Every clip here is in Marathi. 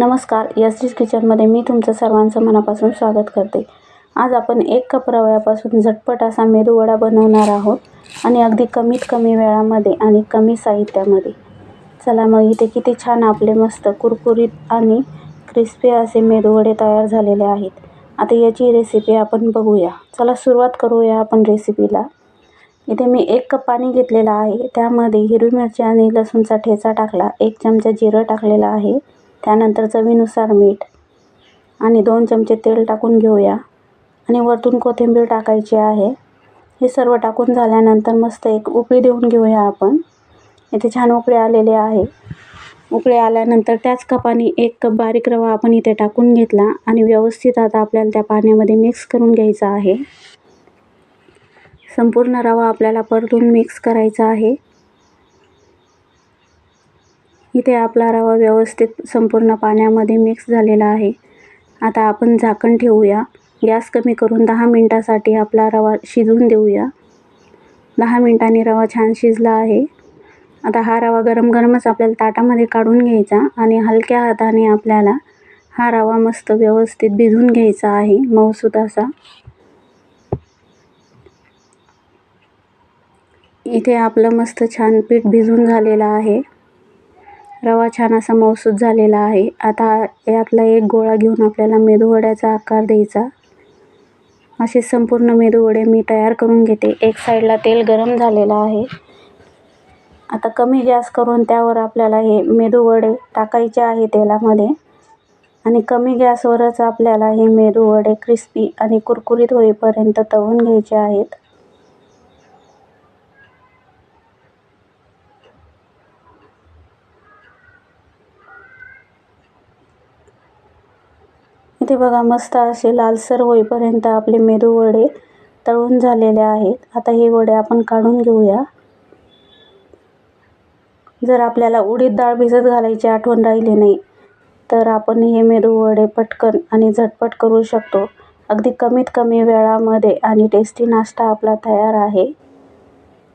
नमस्कार यस डीज किचनमध्ये मी तुमचं सर्वांचं मनापासून स्वागत करते. आज आपण एक कप रव्यापासून झटपट असा मेदूवडा बनवणार आहोत आणि अगदी कमीत कमी वेळामध्ये आणि कमी साहित्यामध्ये. चला मग इथे किती छान आपले मस्त कुरकुरीत आणि क्रिस्पी असे मेदूवडे तयार झालेले आहेत. आता याची रेसिपी आपण बघूया. चला सुरुवात करूया आपण रेसिपीला इथे मी एक कप पाणी घेतलेलं आहे. त्यामध्ये हिरवी मिरची आणि लसूणचा ठेचा टाकला. एक चमचा जिरं टाकलेला आहे. त्यानंतर चवीनुसार मीठ आणि दोन चमचे तेल टाकून घेऊया. आणि वरतून कोथिंबीर टाकायची आहे. हे सर्व टाकून झाल्यानंतर मस्त एक उकळी देऊन घेऊया आपण. इथे छान उकळे आलेले आहे. उकळे आल्यानंतर त्याच कपाने एक कप बारीक रवा आपण इथे टाकून घेतला आणि व्यवस्थित आता आपल्याला त्या पाण्यामध्ये मिक्स करून घ्यायचा आहे. संपूर्ण रवा आपल्याला परतून मिक्स करायचा आहे. इथे आपला रवा व्यवस्थित संपूर्ण पाण्यामध्ये मिक्स झालेला आहे. आता आपण झाकण ठेवूया. गॅस कमी करून दहा मिनटासाठी आपला रवा शिजवून देऊया. दहा मिनटांनी रवा छान शिजला आहे. आता हा रवा गरम गरमच आपल्याला ताटामध्ये काढून घ्यायचा आणि हलक्या हाताने आपल्याला हा रवा मस्त व्यवस्थित भिजून घ्यायचा आहे. मऊसूत असा. इथे आपलं मस्त छान पीठ भिजून झालेलं आहे. रवा छान असा मऊसूत झालेला आहे. आता यातला एक गोळा घेऊन आपल्याला मेदूवड्याचा आकार द्यायचा. असे संपूर्ण मेदूवडे मी तयार करून घेते. एक साईडला तेल गरम झालेलं आहे. आता कमी गॅस करून त्यावर आपल्याला हे मेदूवडे टाकायचे आहे तेलामध्ये. आणि कमी गॅसवरच आपल्याला हे मेदूवडे क्रिस्पी आणि कुरकुरीत होईपर्यंत तळून घ्यायचे आहेत. इथे बघा मस्त असे लालसर होईपर्यंत आपले मेदू वडे तळून झालेले आहेत. आता हे वडे आपण काढून घेऊया. जर आपल्याला उडीद डाळ भिजत घालायची आठवण राहिली नाही तर आपण हे मेदू वडे पटकन आणि झटपट करू शकतो. अगदी कमीत कमी वेळामध्ये आणि टेस्टी नाश्ता आपला तयार आहे.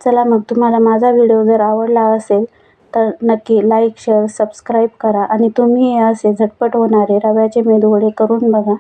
चला मग तुम्हाला माझा व्हिडिओ जर आवडला असेल तर नक्की लाईक शेअर सबस्क्राईब करा. आणि तुम्ही असे झटपट होणारे रव्याचे मेदूवडे करून बघा.